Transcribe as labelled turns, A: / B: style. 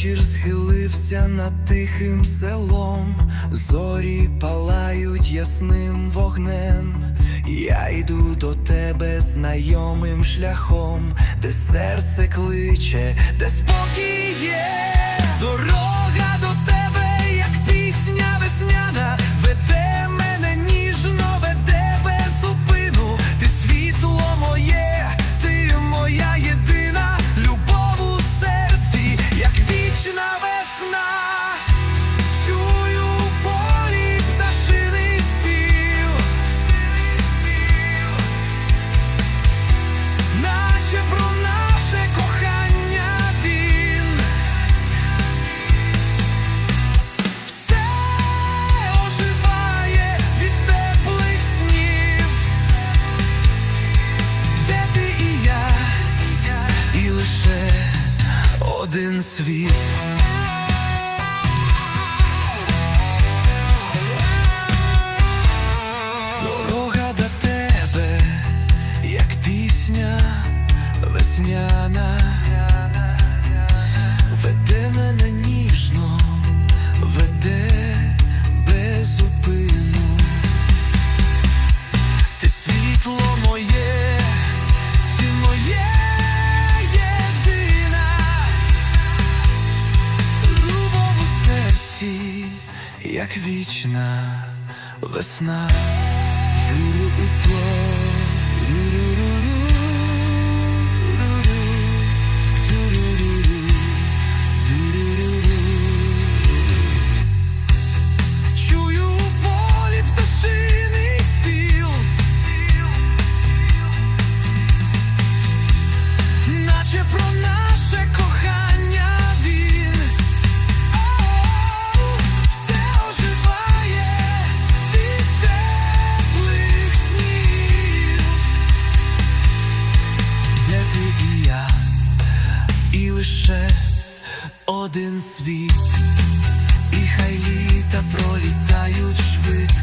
A: Вечір схилився над тихим селом, зорі палають ясним вогнем. Я йду до тебе знайомим шляхом, де серце кличе, де спокій є. Дорога до тебе, світ. Дорога до тебе, як пісня весняна, веде мене ніжно, веде серці, як вічна весна. Чую лише один світ, і хай літа пролітають швидко.